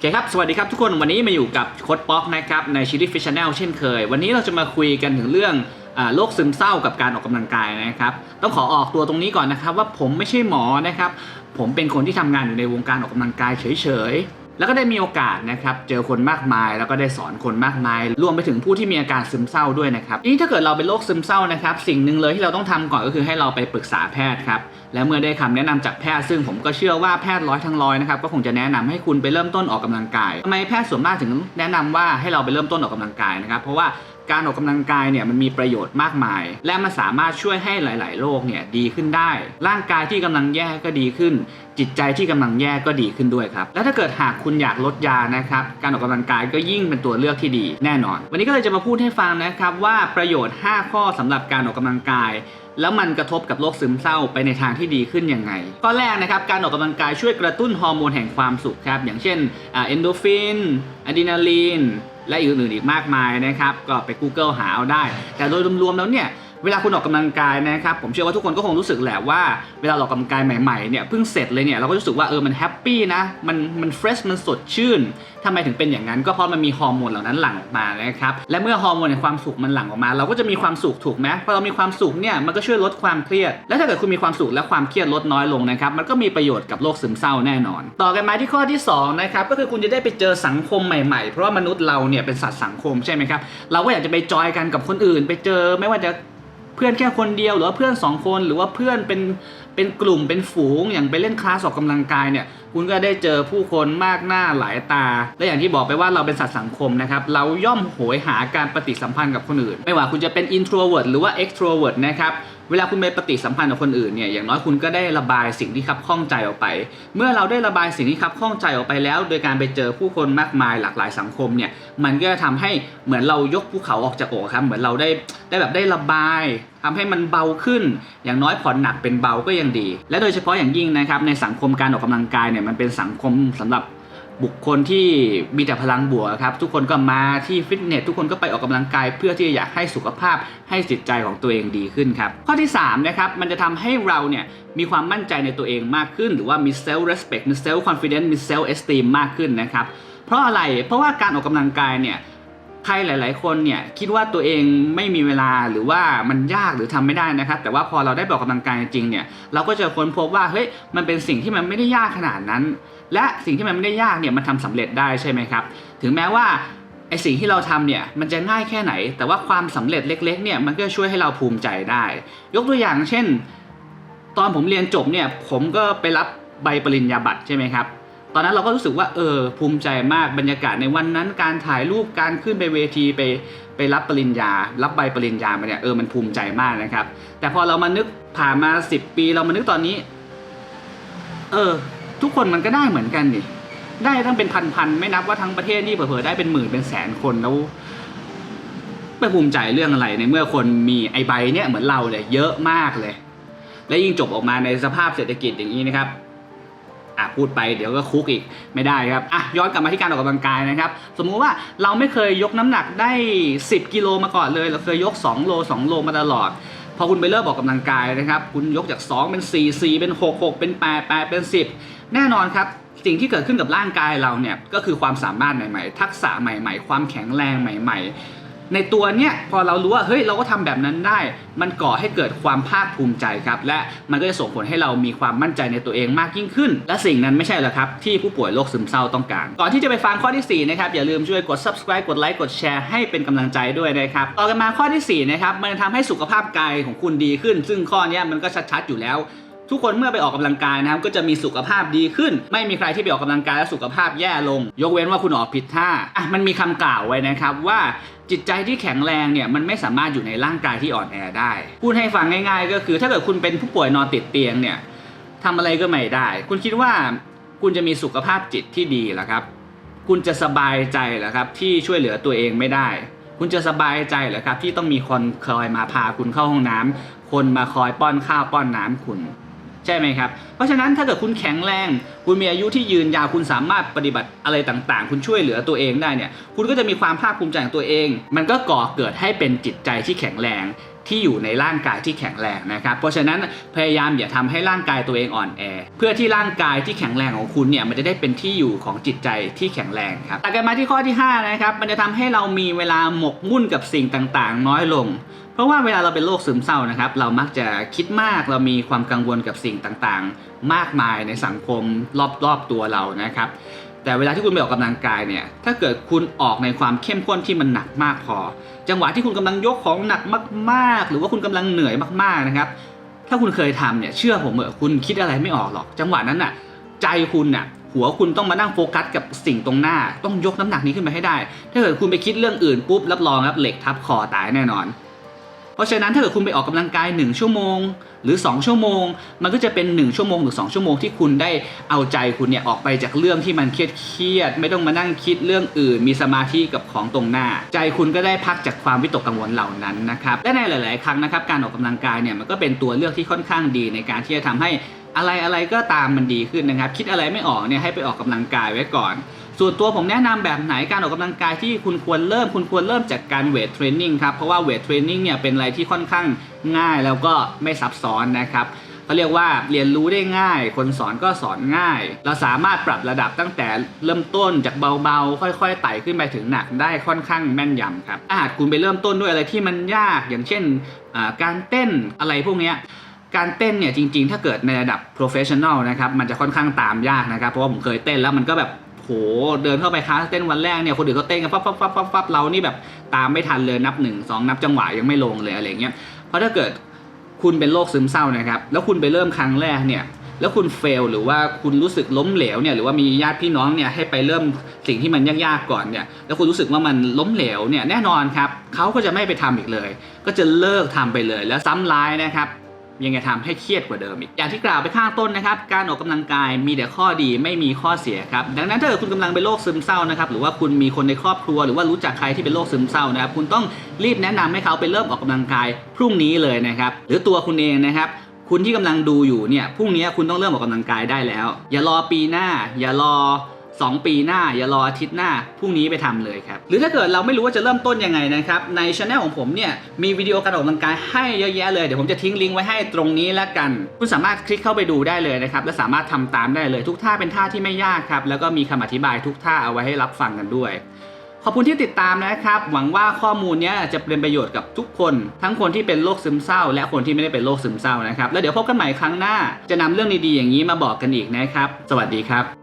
เคครับ สวัสดีครับทุกคนวันนี้มาอยู่กับโค้ดป๊อกนะครับในชีริฟิชแนลเช่นเคย วันนี้เราจะมาคุยกันถึงเรื่องอโรคซึมเศร้ากับการออกกำลังกายนะครับ ต้องขอออกตัวตรงนี้ก่อนนะครับ ว่าผมไม่ใช่หมอนะครับ ผมเป็นคนที่ทำงานอยู่ในวงการออกกำลังกายเฉยๆ แล้วก็ได้มีโอกาสนะครับเจอคนมากมาย แล้วก็ได้สอนคนมากมาย รวมไปถึงผู้ที่มีอาการซึมเศร้าด้วยนะครับนี้ถ้าเกิดเราเป็นโรคซึมเศร้านะครับสิ่งหนึ่งเลยที่เราต้องทำก่อนก็คือให้เราไปปรึกษาแพทย์ครับและเมื่อได้คำแนะนำจากแพทย์ซึ่งผมก็เชื่อว่าแพทย์ร้อยทั้งร้อยนะครับก็คงจะแนะนำให้คุณไปเริ่มต้นออกกำลังกายทำไมแพทย์ส่วนมากถึงแนะนำว่าให้เราไปเริ่มต้นออกกำลังกายนะครับเพราะว่า การออกกำลังกายเนี่ยมันมีประโยชน์มากมาย และมันสามารถช่วยให้หลาย ๆ โรคเนี่ยดีขึ้นได้ ร่างกายที่กำลังแย่ก็ดีขึ้น จิตใจที่กำลังแย่ก็ดีขึ้นด้วยครับ และถ้าเกิดหากคุณอยากลดยานะครับ การออกกำลังกายก็ยิ่งเป็นตัวเลือกที่ดีแน่นอน วันนี้ก็เลยจะมาพูดให้ฟังนะครับว่าประโยชน์ 5 ข้อสำหรับการออกกำลังกายแล้วมันกระทบกับโรคซึมเศร้าไปในทางที่ดีขึ้นยังไง ข้อแรกนะครับ การออกกำลังกายช่วยกระตุ้นฮอร์โมนแห่งความสุขครับ อย่างเช่นเอนโดฟินอะดรีนาลีน และอื่นๆอีกมากมายนะครับ ก็ไป Google หาเอาได้ แต่โดยรวมๆแล้วเนี่ย เวลาคุณออกกำลังกายนะครับผมเชื่อว่าทุกคนก็คงรู้สึกแหละว่าเวลาออกกำลังกายใหม่ๆเนี่ยเพิ่งเสร็จเลยเนี่ยเราก็รู้สึกว่าเออมันแฮปปี้นะมันมันเฟรชมันสดชื่นทำไมถึงเป็นอย่างนั้นก็เพราะมันมีฮอร์โมนเหล่านั้นหลั่งออกมานะครับและเมื่อฮอร์โมนแห่งความสุขมันหลั่งออกมา เราก็จะมีความสุขถูกไหมพอเรามีความสุขเนี่ยมันก็ช่วยลดความเครียด และถ้าเกิดคุณมีความสุขและความเครียดลดน้อยลงนะครับมันก็มีประโยชน์กับโรคซึมเศร้าแน่นอน ต่อกันมาที่ข้อที่สองนะครับก็คือคุณจะได้ไปเจอสังคมใหม่ๆ เพราะว่ามนุษย์เราเนี่ยเป็นสัตว์สังคมใช่ไหมครับเราก็อยากจะไปจอยกันกับคนอื่น ไปเจอไม่ว่าจะ เพื่อนแค่คนเดียวหรือว่าเพื่อน 2 คนหรือว่าเพื่อนเป็นเป็นกลุ่มเป็นฝูงอย่างไปเล่นคลาสออกกำลังกายเนี่ยคุณก็ได้เจอผู้คนมากหน้าหลายตา และอย่างที่บอกไปว่าเราเป็นสัตว์สังคมนะครับ เราย่อมโหยหาการปฏิสัมพันธ์กับคนอื่น ไม่ว่าคุณจะเป็น introvert หรือว่า extrovert นะครับ เวลาคุณไปปฏิสัมพันธ์กับคนอื่นเนี่ยอย่างน้อยคุณก็ได้ระบายสิ่งที่คับข้องใจออกไป เมื่อเราได้ระบายสิ่งที่คับข้องใจออกไปแล้ว โดยการไปเจอผู้คนมากมายหลากหลายสังคมเนี่ยมันก็จะทำให้เหมือนเรายกภูเขาออกจากอกครับเหมือนเราได้ได้แบบได้ระบายทำให้มันเบาขึ้น อย่างน้อยผ่อนหนักเป็นเบาก็ยังดี และโดยเฉพาะอย่างยิ่งนะครับในสังคมการออกกำลังกายเนี่ยมันเป็นสังคมสำหรับ บุคคลที่มีแต่พลังบวกครับ ทุกคนก็มาที่ฟิตเนสทุกคนก็ไปออกกำลังกาย เพื่อที่จะอยากให้สุขภาพให้จิตใจของตัวเองดีขึ้นครับ ข้อที่3นะครับมันจะทำให้เราเนี่ยมีความมั่นใจในตัวเองมากขึ้น หรือว่ามี self respect มี self confidence มี self esteem มากขึ้นนะครับเพราะอะไรเพราะว่าการออกกำลังกายเนี่ยใครหลาย ๆ คนเนี่ยคิดว่าตัวเองไม่มีเวลาหรือว่ามันยากหรือทำไม่ได้นะครับ แต่ว่าพอเราได้ออกกำลังกายจริงเนี่ยเราก็จะค้นพบว่าเฮ้ยมันเป็นสิ่งที่มันไม่ได้ยากขนาดนั้น และสิ่งที่มันไม่ได้ยากเนี่ยมันทำสำเร็จได้ใช่ไหมครับ ถึงแม้ว่าไอสิ่งที่เราทำเนี่ยมันจะง่ายแค่ไหน แต่ว่าความสำเร็จเล็ก ๆ เนี่ยมันก็ช่วยให้เราภูมิใจได้ ยกตัวอย่างเช่น ตอนผมเรียนจบเนี่ยผมก็ไปรับใบปริญญาบัตรใช่ไหมครับตอนนั้นเราก็รู้สึกว่าเออภูมิใจมากบรรยากาศในวันนั้น การถ่ายรูปการขึ้นไปเวทีไปไปรับปริญญา รับใบปริญญามาเนี่ยเออมันภูมิใจมากนะครับ แต่พอเรามานึกผ่านมา 10 ปี เรามานึกตอนนี้ เออ ทุกคนมันก็ได้เหมือนกันนี่ได้ตั้งเป็นพันๆไม่นับว่าทั้งประเทศนี่เผลอๆได้เป็นหมื่นเป็นแสนคนแล้วไปภูมิใจเรื่องอะไรในเมื่อคนมีไอใบเนี่ยเหมือนเราเลยเยอะมากเลย และยิ่งจบออกมาในสภาพเศรษฐกิจอย่างนี้นะครับอะพูดไปเดี๋ยวก็คุกอีกไม่ได้ครับอะย้อนกลับมาที่การออกกำลังกายนะครับ สมมุติว่าเราไม่เคยยกน้ำหนักได้ 10 กิโลมาก่อนเลย เราเคยยก 2 โล 2 โลมาตลอด พอคุณไปเริ่มออกกำลังกายนะครับ คุณยกจาก 2 เป็น 4 4 เป็น 6 6 เป็น 8 8 เป็น 10 แน่นอนครับสิ่งที่เกิดขึ้นกับร่างกายเราเนี่ยก็คือความสามารถใหม่ๆ ทักษะใหม่ ๆ ความแข็งแรงใหม่ ๆ ในตัวเนี้ยพอเรารู้ว่าเฮ้ยเราก็ทำแบบนั้นได้ มันก่อให้เกิดความภาคภูมิใจครับ และมันก็จะส่งผลให้เรามีความมั่นใจในตัวเองมากยิ่งขึ้น และสิ่งนั้นไม่ใช่หรอครับ ที่ผู้ป่วยโรคซึมเศร้าต้องการ ก่อนที่จะไปฟังข้อที่4นะครับอย่าลืมช่วยกด subscribe กดไลค์กดแชร์ให้เป็นกำลังใจด้วยนะครับต่อกันมาข้อที่4นะครับมันจะทำให้สุขภาพกายของคุณดีขึ้น ซึ่งข้อเนี้ยมันก็ชัดๆอยู่แล้ว ทุกคนเมื่อไปออกกำลังกายนะครับก็จะมีสุขภาพดีขึ้น ไม่มีใครที่ไปออกกำลังกายแล้วสุขภาพแย่ลง ยกเว้นว่าคุณออกผิดท่าอะมันมีคำกล่าวไว้นะครับว่าจิตใจที่แข็งแรงเนี่ยมันไม่สามารถอยู่ในร่างกายที่อ่อนแอได้ พูดให้ฟังง่ายๆ ก็คือ ถ้าเกิดคุณเป็นผู้ป่วยนอนติดเตียงเนี่ยทำอะไรก็ไม่ได้ คุณคิดว่าคุณจะมีสุขภาพจิตที่ดีหรอครับ คุณจะสบายใจเหรอครับที่ช่วยเหลือตัวเองไม่ได้ คุณจะสบายใจเหรอครับที่ต้องมีคนคอยมาพาคุณเข้าห้องน้ำคนมาคอยป้อนข้าวป้อนน้ำคุณ ช่ไหมครับ เพราะฉะนั้นถ้าเกิดคุณแข็งแรง คุณมีอายุที่ยืนยาวคุณสามารถปฏิบัติอะไรต่างๆ คุณช่วยเหลือตัวเองได้เนี่ย คุณก็จะมีความภาคภูมิใจของตัวเอง มันก็ก่อเกิดให้เป็นจิตใจที่แข็งแรง ที่อยู่ในร่างกายที่แข็งแรงนะครับ เพราะฉะนั้นพยายามอย่าทำให้ร่างกายตัวเองอ่อนแอ เพื่อที่ร่างกายที่แข็งแรงของคุณเนี่ยมันจะได้เป็นที่อยู่ของจิตใจที่แข็งแรงครับตัดกันมาที่ข้อที่ห้านะครับมันจะทำให้เรามีเวลาหมกมุ่นกับสิ่งต่างๆ น้อยลงเพราะว่าเวลาเราเป็นโรคซึมเศร้านะครับ เรามักจะคิดมากเรามีความกังวลกับสิ่งต่างๆ มากมายในสังคมรอบๆตัวเรานะครับ แต่เวลาที่คุณไปออกกำลังกายเนี่ย ถ้าเกิดคุณออกในความเข้มข้นที่มันหนักมากพอ จังหวะที่คุณกำลังยกของหนักมาก ๆ หรือว่าคุณกำลังเหนื่อยมากๆนะครับ ถ้าคุณเคยทำเนี่ยเชื่อผมเถอะคุณคิดอะไรไม่ออกหรอก จังหวะนั้นน่ะใจคุณน่ะหัวคุณต้องมานั่งโฟกัสกับสิ่งตรงหน้า ต้องยกน้ำหนักนี้ขึ้นไปให้ได้ ถ้าเกิดคุณไปคิดเรื่องอื่นปุ๊บรับรองครับเหล็กทับคอตายแน่นอน ราะฉะนั้นถ้าเกิดคุณไปออกกำลังกาย 1 ชั่วโมง หรือ 2 ชั่วโมง มันก็จะเป็น 1 ชั่วโมงหรือ 2 ชั่วโมงที่คุณได้เอาใจคุณเนี่ยออกไปจากเรื่องที่มันเครียดเครียด ไม่ต้องมานั่งคิดเรื่องอื่น มีสมาธิกับของตรงหน้า ใจคุณก็ได้พักจากความวิตกกังวลเหล่านั้นนะครับและในหลาย ๆ ครั้งนะครับการออกกำลังกายเนี่ยมันก็เป็นตัวเลือกที่ค่อนข้างดีในการที่จะทำให้อะไรอะไรก็ตามมันดีขึ้นนะครับ คิดอะไรไม่ออกเนี่ยให้ไปออกกำลังกายไว้ก่อน ส่วนตัวผมแนะนำแบบไหนการออกกำลังกายที่คุณควรเริ่มคุณควรเริ่มจากการเวทเทรนนิ่งครับเพราะว่าเวทเทรนนิ่งเนี่ยเป็นอะไรที่ค่อนข้างง่ายแล้วก็ไม่ซับซ้อนนะครับเขาเรียกว่าเรียนรู้ได้ง่าย คนสอนก็สอนง่าย เราสามารถปรับระดับตั้งแต่เริ่มต้นจากเบาๆ ค่อยๆไต่ขึ้นไปถึงหนักได้ค่อนข้างแม่นยำครับถ้าหากคุณไปเริ่มต้นด้วยอะไรที่มันยากอย่างเช่นการเต้นอะไรพวกนี้การเต้นเนี่ยจริงๆ ถ้าเกิดในระดับ professional นะครับมันจะค่อนข้างตามยากนะครับ เพราะว่าผมเคยเต้นแล้วมันก็แบบ เดินเข้าไปคลาสเต้นวันแรกเนี่ยคนอื่นเขาเต้นกันปั๊บปั๊บปั๊บปั๊บปั๊บเรานี่แบบตามไม่ทันเลยนับหนึ่งสองนับจังหวะยังไม่ลงเลยอะไรเงี้ยเพราะถ้าเกิดคุณเป็นโรคซึมเศร้านะครับ แล้วคุณไปเริ่มครั้งแรกเนี่ยแล้วคุณเฟลหรือว่าคุณรู้สึกล้มเหลวเนี่ยหรือว่ามีญาติพี่น้องเนี่ยให้ไปเริ่มสิ่งที่มันยากๆก่อนเนี่ยแล้วคุณรู้สึกว่ามันล้มเหลวเนี่ยแน่นอนครับเขาก็จะไม่ไปทำอีกเลย ก็จะเลิกทำไปเลยแล้วซ้ำร้ายนะครับ ยังไงทำให้เครียดกว่าเดิมอีก อย่างที่กล่าวไปข้างต้นนะครับ การออกกำลังกายมีแต่ข้อดีไม่มีข้อเสียครับ ดังนั้นถ้าเกิดคุณกำลังเป็นโรคซึมเศร้านะครับ หรือว่าคุณมีคนในครอบครัว หรือว่ารู้จักใครที่เป็นโรคซึมเศร้านะครับ คุณต้องรีบแนะนำให้เขาไปเริ่มออกกำลังกายพรุ่งนี้เลยนะครับ หรือตัวคุณเองนะครับคุณที่กำลังดูอยู่เนี่ยพรุ่งนี้คุณต้องเริ่มออกกำลังกายได้แล้ว อย่ารอปีหน้า อย่ารอ 2 ปีหน้าอย่ารออาทิตย์หน้าพรุ่งนี้ไปทำเลยครับ หรือถ้าเกิดเราไม่รู้ว่าจะเริ่มต้นยังไงนะครับในช anel ของผมเนี่ยมีวิดีโอการออกกำลังกายให้เยอะแยะเลย เดี๋ยวผมจะทิ้งลิงก์ไว้ให้ตรงนี้แล้วกัน คุณสามารถคลิกเข้าไปดูได้เลยนะครับและสามารถทำตามได้เลย ทุกท่าเป็นท่าที่ไม่ยากครับแล้วก็มีคำอธิบายทุกท่าเอาไว้ให้รับฟังกันด้วยขอบคุณที่ติดตามนะครับ หวังว่าข้อมูลนี้จะเป็นประโยชน์กับทุกคน ทั้งคนที่เป็นโรคซึมเศร้า และคนที่ไม่ได้เป็นโรคซึมเศร้านะครับ แล้วเดี๋ยวพบกันใหม่ครั้งหน้า จะนำเรื่องดีๆอย่างนี้มาบอกกันอีกนะครับ สวัสดีครับ